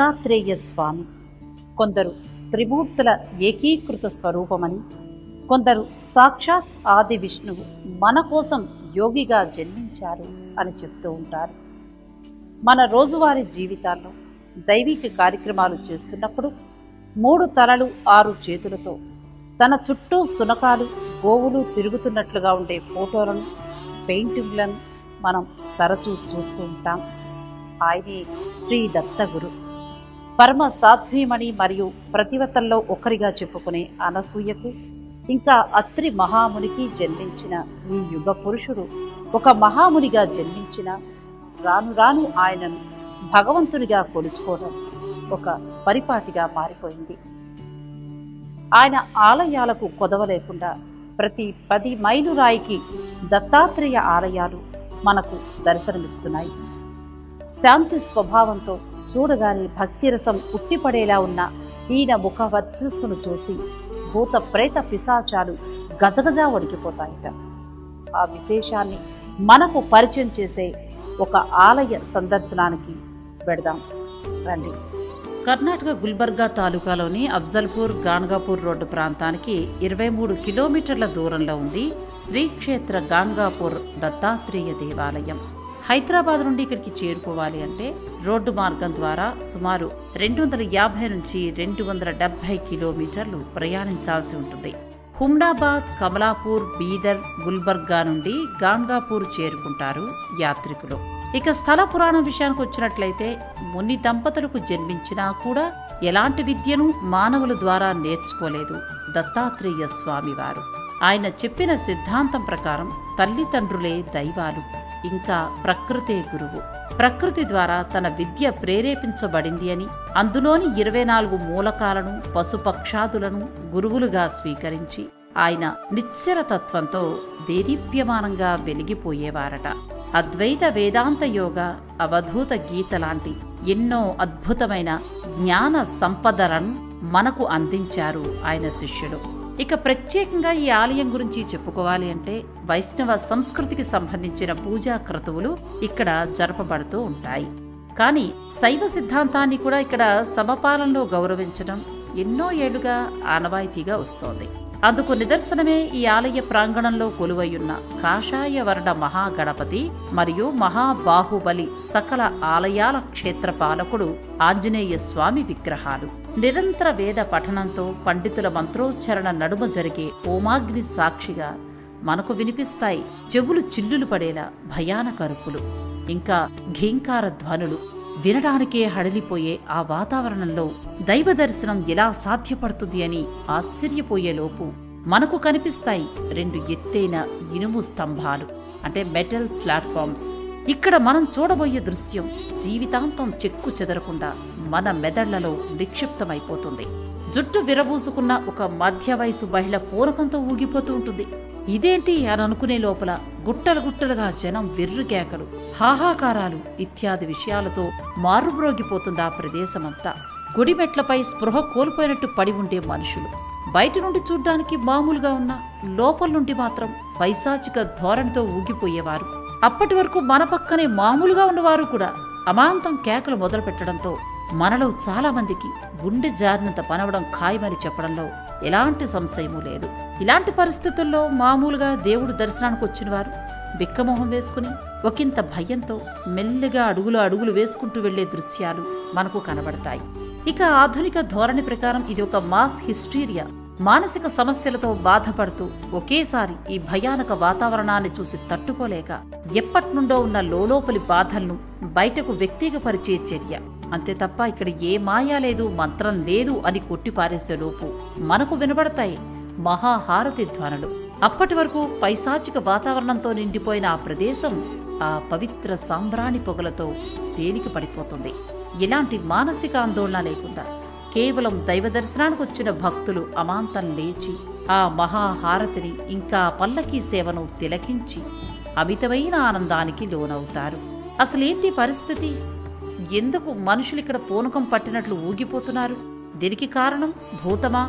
దత్తాత్రేయ స్వామి కొందరు త్రిమూర్తుల ఏకీకృత స్వరూపమని కొందరు సాక్షాత్ ఆది విష్ణువు మన కోసం యోగిగా జన్మించారు అని చెప్తూ ఉంటారు. మన రోజువారీ జీవితాల్లో దైవిక కార్యక్రమాలు చేస్తున్నప్పుడు మూడు తలలు ఆరు చేతులతో తన చుట్టూ సునకాలు గోవులు తిరుగుతున్నట్లుగా ఉండే ఫోటోలను పెయింటింగ్లను మనం తరచూ చూస్తూ ఉంటాం. ఆయనే శ్రీ దత్తగురు. పరమ సాధ్వీమణి మరియు ప్రతివతల్లో ఒకరిగా చెప్పుకునే అనసూయకు ఇంకా అత్రి మహామునికి జన్మించిన ఈ యుగ పురుషుడు ఒక మహామునిగా జన్మించిన రాను రాను ఆయనను భగవంతునిగా కొలుచుకోవడం ఒక పరిపాటిగా మారిపోయింది. ఆయన ఆలయాలకు కొదవ లేకుండా ప్రతి పది మైలు రాయికి దత్తాత్రేయ ఆలయాలు మనకు దర్శనమిస్తున్నాయి. శాంతి స్వభావంతో చూడగానే భక్తిరసం ఉట్టిపడేలా ఉన్న ఈయన ముఖ వర్చస్సును చూసి భూత ప్రేత పిశాచాలు గజగజా వణికిపోతాయట. ఆ విశేషాన్ని మనకు పరిచయం చేసే ఒక ఆలయ సందర్శనానికి పెడదాం రండి. కర్ణాటక గుల్బర్గా తాలూకాలోని అఫ్జల్పూర్ గాన్గాపూర్ రోడ్డు ప్రాంతానికి ఇరవై మూడు కిలోమీటర్ల దూరంలో ఉంది శ్రీక్షేత్ర గాన్గాపూర్ దత్తాత్రేయ దేవాలయం. హైదరాబాద్ నుండి ఇక్కడికి చేరుకోవాలి అంటే రోడ్డు మార్గం ద్వారా సుమారు రెండు వందల యాభై నుంచి రెండు వందల డెబ్బై కిలోమీటర్లు ప్రయాణించాల్సి ఉంటుంది. హుమ్నాబాద్ కమలాపూర్ బీదర్ గుల్బర్గా నుండి గాన్గాపూర్ చేరుకుంటారు యాత్రికులు. ఇక స్థల పురాణం విషయానికి వచ్చినట్లయితే ముని దంపతులకు జన్మించినా కూడా ఎలాంటి విద్యను మానవుల ద్వారా నేర్చుకోలేదు దత్తాత్రేయ స్వామివారు. ఆయన చెప్పిన సిద్ధాంతం ప్రకారం తల్లిదండ్రులే దైవాలు. ఇంకా ప్రకృతే గురువు. ప్రకృతి ద్వారా తన విద్య ప్రేరేపించబడింది అని అందులోని ఇరవై నాలుగు మూలకాలను పశుపక్షాదులను గురువులుగా స్వీకరించి ఆయన నిశ్చరతత్వంతో దేదీప్యమానంగా వెలిగిపోయేవారట. అద్వైత వేదాంత యోగ అవధూత గీత లాంటి ఎన్నో అద్భుతమైన జ్ఞాన సంపదలను మనకు అందించారు ఆయన శిష్యుడు. ఇక ప్రత్యేకంగా ఈ ఆలయం గురించి చెప్పుకోవాలి అంటే వైష్ణవ సంస్కృతికి సంబంధించిన పూజా క్రతువులు ఇక్కడ జరపబడుతూ ఉంటాయి. కానీ శైవ సిద్ధాంతాన్ని కూడా ఇక్కడ సమపాలనలో గౌరవించడం ఎన్నో ఏళ్ళుగా ఆనవాయితీగా వస్తోంది. అందుకు నిదర్శనమే ఈ ఆలయ ప్రాంగణంలో కొలువయున్న కాషాయ వర్ణ మహాగణపతి మరియు మహాబాహుబలి సకల ఆలయాల క్షేత్ర పాలకుడు ఆంజనేయ స్వామి విగ్రహాలు. నిరంతర వేద పఠనంతో పండితుల మంత్రోచ్చరణ నడుమ జరిగే ఓమాగ్ని సాక్షిగా మనకు వినిపిస్తాయి చెవులు చిల్లులు పడేలా భయానక అరుపులు. ఇంకా ఘీంకార ధ్వనులు వినడానికే హడలిపోయే ఆ వాతావరణంలో దైవ దర్శనం ఎలా సాధ్యపడుతుంది అని ఆశ్చర్యపోయేలోపు మనకు కనిపిస్తాయి రెండు ఎత్తైన ఇనుము స్తంభాలు అంటే మెటల్ ప్లాట్ఫామ్స్. ఇక్కడ మనం చూడబోయే దృశ్యం జీవితాంతం చెక్కు చెదరకుండా మన మెదళ్ళలో నిక్షిప్తమైపోతుంది జుట్టు విరబూసుకున్న ఒక మధ్య వయసు మహిళ పూరకంతో ఊగిపోతూ ఉంటుంది. ఇదేంటి అని అనుకునే లోపల గుట్టలు గుట్టలుగా జనం వెర్రుకేకలు హాహాకారాలు ఇత్యాది విషయాలతో మారుమ్రోగిపోతుంది ఆ ప్రదేశమంతా. గుడిమెట్లపై స్పృహ కోల్పోయినట్టు పడి ఉండే మనుషులు. బయట నుండి చూడ్డానికి మామూలుగా ఉన్న లోపల నుండి మాత్రం పైశాచిక ధోరణితో ఊగిపోయేవారు. అప్పటి వరకు మన పక్కనే మామూలుగా ఉన్నవారు కూడా. అమాంతం కేకలు మొదలుపెట్టడంతో మనలో చాలామందికి గుండె జారినంత పనవడం ఖాయమని చెప్పడంలో ఎలాంటి సంశయమూ లేదు. ఇలాంటి పరిస్థితుల్లో మామూలుగా దేవుడు దర్శనానికి వచ్చినవారు బిక్కమొహం వేసుకుని ఒకంత భయంతో మెల్లిగా అడుగులు అడుగులు వేసుకుంటూ వెళ్ళే దృశ్యాలు మనకు కనబడతాయి. ఇక ఆధునిక ధోరణి ప్రకారం ఇది ఒక మాస్ హిస్టీరియా. మానసిక సమస్యలతో బాధపడుతూ ఒకేసారి ఈ భయానక వాతావరణాన్ని చూసి తట్టుకోలేక ఎప్పట్నుండో ఉన్న లోలోపలి బాధలను బయటకు వ్యక్తిగపరిచే చర్య. అంతే తప్ప ఇక్కడ ఏ మాయా లేదు మంత్రం లేదు అని కొట్టిపారేసేలోపు మనకు వినబడతాయి మహాహారతి ధ్వనులు. అప్పటి వరకు పైశాచిక వాతావరణంతో నిండిపోయిన ఆ ప్రదేశం ఆ పవిత్ర సాంబ్రాణి పొగలతో తేలిక పడిపోతుంది. ఎలాంటి మానసిక ఆందోళన లేకుండా కేవలం దైవ దర్శనానికి వచ్చిన భక్తులు అమాంతం లేచి ఆ మహాహారతిని ఇంకా పల్లకీ సేవను తిలకించి అమితమైన ఆనందానికి లోనవుతారు. అసలేంటి పరిస్థితి? ఎందుకు మనుషులు ఇక్కడ పూనకం పట్టినట్లు ఊగిపోతున్నారు? దీనికి కారణం భూతమా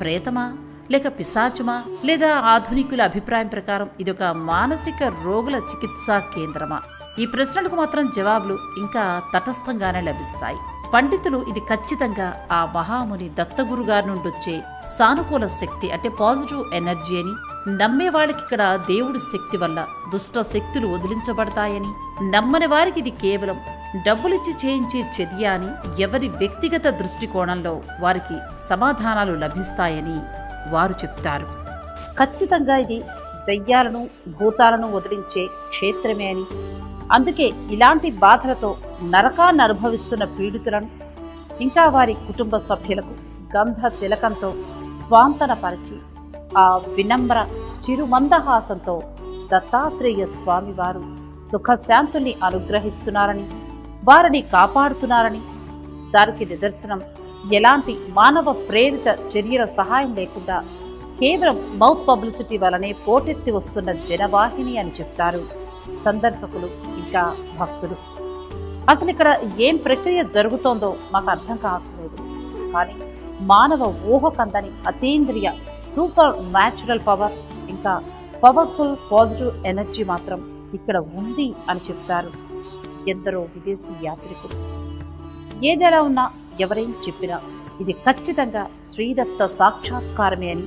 ప్రేతమా లేక పిశాచమా లేదా ఆధునికుల అభిప్రాయం ప్రకారం ఇదొక మానసిక రోగుల చికిత్సా కేంద్రమా? ఈ ప్రశ్నలకు మాత్రం జవాబులు ఇంకా తటస్థంగానే లభిస్తాయి. పండితులు ఇది ఖచ్చితంగా ఆ మహాముని దత్తగురు గారి నుండి వచ్చే సానుకూల శక్తి అంటే పాజిటివ్ ఎనర్జీ అని. నమ్మే వాళ్ళకి ఇక్కడ దేవుడి శక్తి వల్ల దుష్ట శక్తులు వదిలించబడతాయని. నమ్మని వారికి ఇది కేవలం డబ్బులిచ్చి చేయించే చర్య అని ఎవరి వ్యక్తిగత దృష్టికోణంలో వారికి సమాధానాలు లభిస్తాయని వారు చెప్తారు. ఖచ్చితంగా ఇది దయ్యాలను భూతాలను వదిలించే క్షేత్రమే అని. అందుకే ఇలాంటి బాధలతో నరకాన్ని అనుభవిస్తున్న పీడితులను ఇంకా వారి కుటుంబ సభ్యులకు గంధ తిలకంతో స్వాంతనపరిచి ఆ వినమ్ర చిరుమందహాసంతో దత్తాత్రేయ స్వామివారు సుఖశాంతుల్ని అనుగ్రహిస్తున్నారని వారిని కాపాడుతున్నారని. దానికి నిదర్శనం ఎలాంటి మానవ ప్రేరిత చర్యల సహాయం లేకుండా కేవలం మౌత్ పబ్లిసిటీ వలనే పోటెత్తి వస్తున్న జనవాహిని అని చెప్తారు సందర్శకులు ఇంకా భక్తులు. అసలు ఇక్కడ ఏం ప్రక్రియ జరుగుతోందో మాకు అర్థం కావట్లేదు. కానీ మానవ ఊహకందని అతీంద్రియ సూపర్ న్యాచురల్ పవర్ ఇంకా పవర్ఫుల్ పాజిటివ్ ఎనర్జీ మాత్రం ఇక్కడ ఉంది అని చెప్తారు. ఎందరో విదేశీ యాత్రికులు? ఏదెలా ఉన్నా ఎవరేం చెప్పినా ఇది ఖచ్చితంగా శ్రీదత్త సాక్షాత్కారమే అని.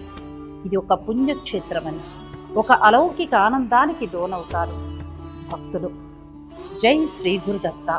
ఇది ఒక పుణ్యక్షేత్రమని ఒక అలౌకిక ఆనందానికి లోనవుతారు. భక్తులు జై శ్రీ గురుదత్త.